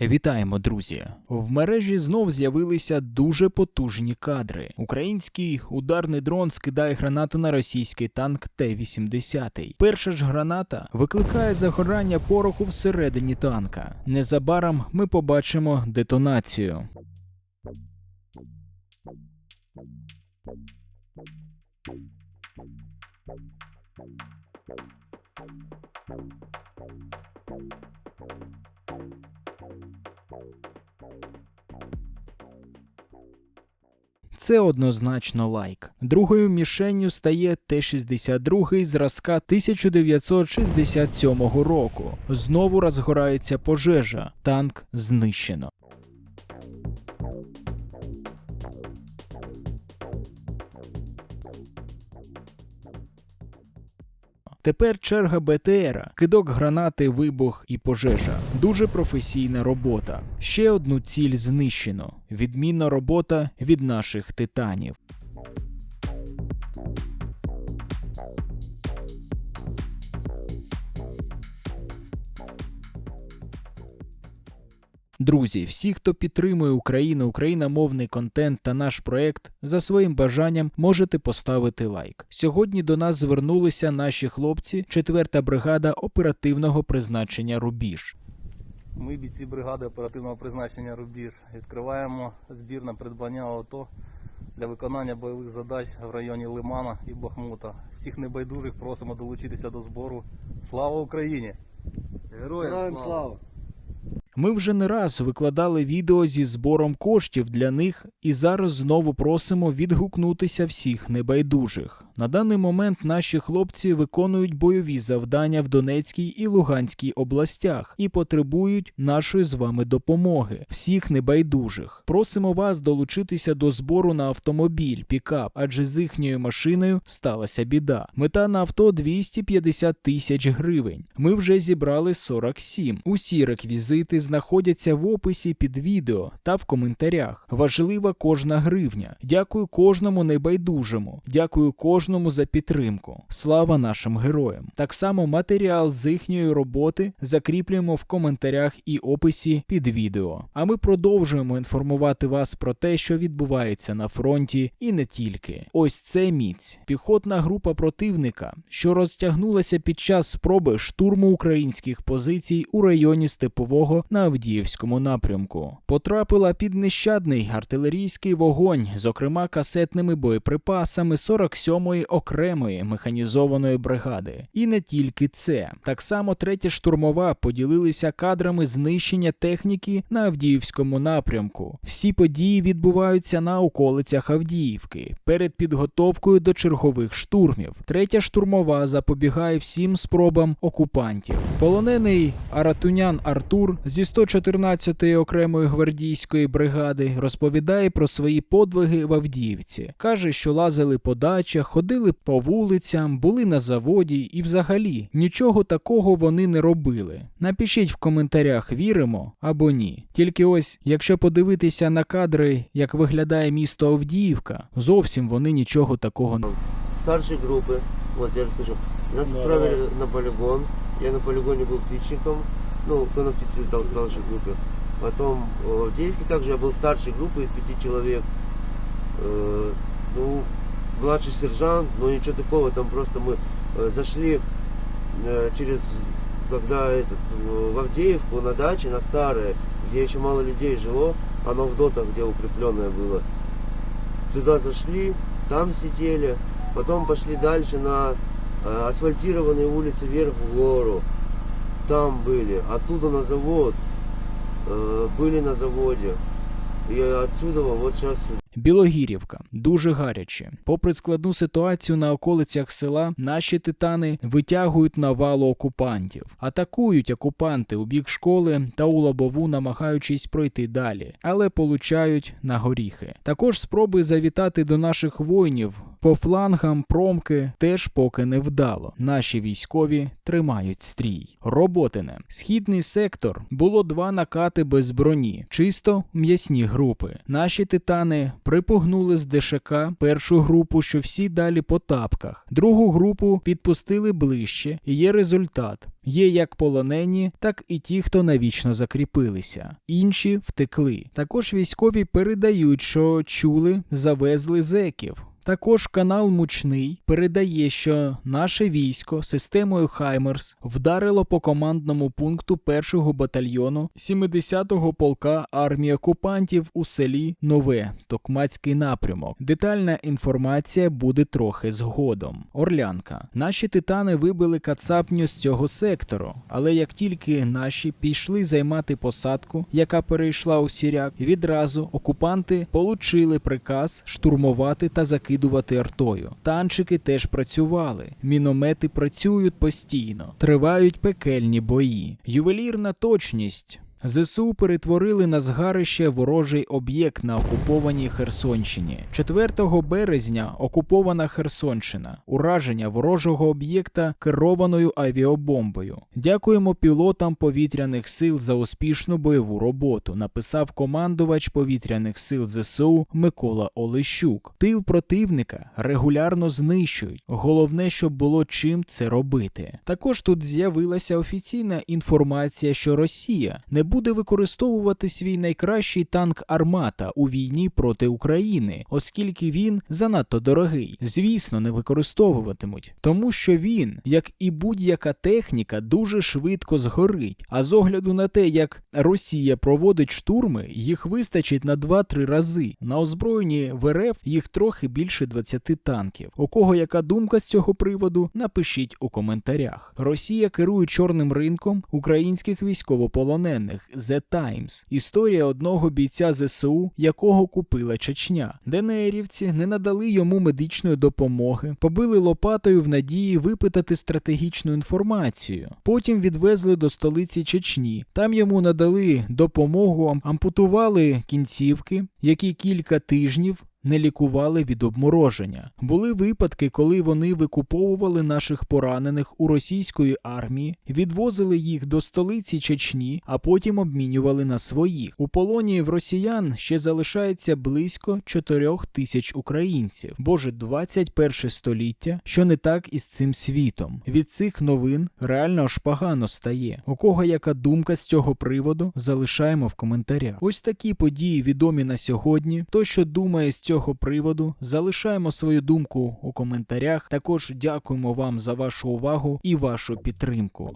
Вітаємо, друзі! В мережі знов з'явилися дуже потужні кадри. Український ударний дрон скидає гранату на російський танк Т-80. Перша ж граната викликає загорання пороху всередині танка. Незабаром ми побачимо детонацію. Це однозначно лайк. Другою мішенню стає Т-62 зразка 1967 року. Знову розгорається пожежа. Танк знищено. Тепер черга БТРа, кидок гранати, вибух і пожежа. Дуже професійна робота. Ще одну ціль знищено. Відмінна робота від наших титанів. Друзі, всі, хто підтримує Україну, україномовний контент та наш проект, за своїм бажанням можете поставити лайк. Сьогодні до нас звернулися наші хлопці, 4-та бригада оперативного призначення Рубіж. Ми, бійці бригади оперативного призначення Рубіж, відкриваємо збір на придбання авто для виконання бойових задач в районі Лимана і Бахмута. Всіх небайдужих просимо долучитися до збору. Слава Україні! Героям слава! Ми вже не раз викладали відео зі збором коштів для них і зараз знову просимо відгукнутися всіх небайдужих. На даний момент наші хлопці виконують бойові завдання в Донецькій і Луганській областях і потребують нашої з вами допомоги. Всіх небайдужих. Просимо вас долучитися до збору на автомобіль, пікап, адже з їхньою машиною сталася біда. Мета на авто 250 тисяч гривень. Ми вже зібрали 47. Усі реквізити знаходяться в описі під відео та в коментарях. Важлива кожна гривня. Дякую кожному небайдужому. Дякую кожному за підтримку. Слава нашим героям. Так само матеріал з їхньої роботи закріплюємо в коментарях і описі під відео. А ми продовжуємо інформувати вас про те, що відбувається на фронті, і не тільки. Ось це міць. Піхотна група противника, що розтягнулася під час спроби штурму українських позицій у районі Степового на Авдіївському напрямку. Потрапила під нещадний артилерійський вогонь, зокрема касетними боєприпасами 47-ї окремої механізованої бригади. І не тільки це. Так само третя штурмова поділилися кадрами знищення техніки на Авдіївському напрямку. Всі події відбуваються на околицях Авдіївки перед підготовкою до чергових штурмів. Третя штурмова запобігає всім спробам окупантів. Полонений Аратунян Артур зі 114-ї окремої гвардійської бригади розповідає про свої подвиги в Авдіївці. каже, що лазили по дачах, ходили по вулицям, були на заводі і взагалі нічого такого вони не робили. Напишіть в коментарях, віримо або ні. Тільки ось, якщо подивитися на кадри, як виглядає місто Авдіївка, зовсім вони нічого такого не. Старшие группы, вот я расскажу, нас Ну, отправили давай. на полигон. Я на полигоне был птичником, ну, кто на птице летал в старшей группе. Потом э, в Девятке также я был старшей группы из пяти человек. Э, ну, младший сержант, но ничего такого, там просто мы э, зашли э, через, когда этот, э, в Авдеевку на даче, на старое, где еще мало людей жило, оно в дотах, где укрепленное было. Туда зашли, там сидели, потом пошли дальше на э, асфальтированные улицы вверх в гору. Там были, оттуда на завод, э, были на заводе. И отсюда вот сейчас сюда. Білогірівка дуже гаряче. Попри складну ситуацію на околицях села, наші титани витягують навалу окупантів, атакують окупанти у бік школи та у лобову, намагаючись пройти далі, але получають на горіхи. Також спроби завітати до наших воїнів по флангам промки теж поки не вдало. Наші військові тримають стрій. Роботине східний сектор було два накати без броні, чисто м'ясні групи. Наші титани припугнули з ДШК першу групу, що всі далі по тапках. Другу групу підпустили ближче, і є результат. Є як полонені, так і ті, хто навічно закріпилися. Інші втекли. Також військові передають, що чули, завезли зеків. Також канал Мучний передає, що наше військо системою Хаймерс вдарило по командному пункту 1-го батальйону 70-го полка армії окупантів у селі Нове, Токмацький напрямок. Детальна інформація буде трохи згодом. Орлянка. Наші титани вибили кацапню з цього сектору, але як тільки наші пішли займати посадку, яка перейшла у сіряк, відразу окупанти получили приказ штурмувати та закидувати артою. Танчики теж працювали, міномети працюють постійно, тривають пекельні бої. Ювелірна точність. ЗСУ перетворили на згарище ворожий об'єкт на окупованій Херсонщині. 4 березня окупована Херсонщина, ураження ворожого об'єкта керованою авіабомбою. Дякуємо пілотам повітряних сил за успішну бойову роботу. Написав командувач повітряних сил ЗСУ Микола Олещук. Тил противника регулярно знищують. Головне, щоб було чим це робити. Також тут з'явилася офіційна інформація, що Росія не буде використовувати свій найкращий танк Армата у війні проти України, оскільки він занадто дорогий. Звісно, не використовуватимуть, тому що він, як і будь-яка техніка, дуже швидко згорить. А з огляду на те, як Росія проводить штурми, їх вистачить на 2-3 рази. На озброєнні в РФ їх трохи більше 20 танків. У кого яка думка з цього приводу, напишіть у коментарях. Росія керує чорним ринком українських військовополонених The Times. Історія одного бійця ЗСУ, якого купила Чечня. ДНРівці не надали йому медичної допомоги, побили лопатою в надії випитати стратегічну інформацію. Потім відвезли до столиці Чечні. Там йому надали допомогу, ампутували кінцівки, які кілька тижнів не лікували від обмороження. Були випадки, коли вони викуповували наших поранених у російської армії, відвозили їх до столиці Чечні, а потім обмінювали на своїх. У полоні в росіян ще залишається близько 4 тисяч українців. Боже, 21 століття, що не так із цим світом. Від цих новин реально аж погано стає. У кого яка думка з цього приводу, залишаємо в коментарях. Ось такі події відомі на сьогодні. Хто що думає з цього цього приводу. Залишаємо свою думку у коментарях. Також дякуємо вам за вашу увагу і вашу підтримку.